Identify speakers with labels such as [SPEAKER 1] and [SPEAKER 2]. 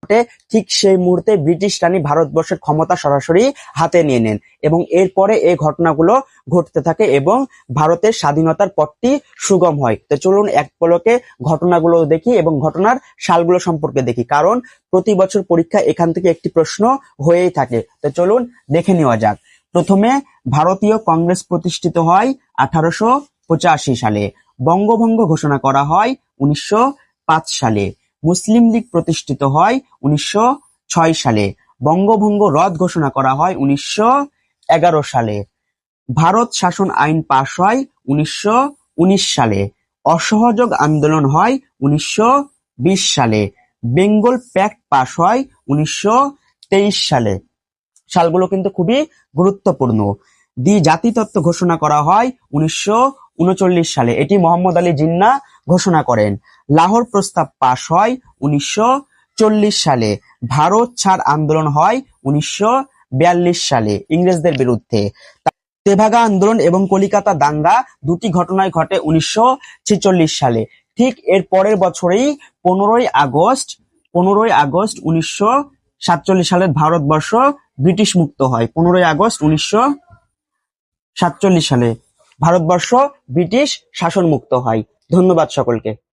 [SPEAKER 1] ঘটে ঠিক সেই মুহূর্তে ব্রিটিশ রানী ভারতবর্ষের ক্ষমতা সরাসরি হাতে নিয়ে নেন এবং এরপরে এই ঘটনাগুলো ঘটতে থাকে এবং ভারতের স্বাধীনতার পথটি সুগম হয়। তো চলুন এক পলকে ঘটনাগুলো দেখি এবং ঘটনার সালগুলো সম্পর্কে দেখি, কারণ প্রতি বছর পরীক্ষা এখান থেকে একটি প্রশ্ন হয়েই থাকে। তো চলুন দেখে নেওয়া যাক। প্রথমে, ভারতীয় কংগ্রেস প্রতিষ্ঠিত হয় আঠারোশো পঁচাশি সালে। বঙ্গভঙ্গ ঘোষণা করা হয় উনিশশো পাঁচ সালে। মুসলিম লীগ প্রতিষ্ঠিত হয় উনিশশো ছয় সালে। বঙ্গভঙ্গ রদ ঘোষণা করা হয় উনিশশো এগারো সালে। ভারত শাসন আইন পাশ হয় উনিশশো উনিশ সালে। অসহযোগ আন্দোলন হয় উনিশশো বিশ সালে। বেঙ্গল প্যাক্ট পাশ হয় উনিশশো তেইশ সালে। সালগুলো কিন্তু খুবই গুরুত্বপূর্ণ। দ্বি জাতিতত্ত্ব ঘোষণা করা হয় উনিশশো উনচল্লিশ সালে। এটি মোহাম্মদ আলী জিন্না ঘোষণা করেন। লাহোর প্রস্তাব পাশ হয় উনিশশো চল্লিশ সালে। ভারত ছাড় আন্দোলন হয় উনিশশো বিয়াল্লিশ সালে ইংরেজদের বিরুদ্ধে। তেভাগা আন্দোলন এবং কলিকাতা দাঙ্গা দুটি ঘটনায় ঘটে উনিশশো ছেচল্লিশ সালে। ঠিক এর পরের বছরেই পনেরোই আগস্ট পনেরোই আগস্ট উনিশশো সাতচল্লিশ সালে ভারতবর্ষ ব্রিটিশ মুক্ত হয়। পনেরোই আগস্ট উনিশশো সাতচল্লিশ সালে। ভারতবর্ষ ব্রিটিশ শাসন মুক্ত হয়। ধন্যবাদ সকলকে।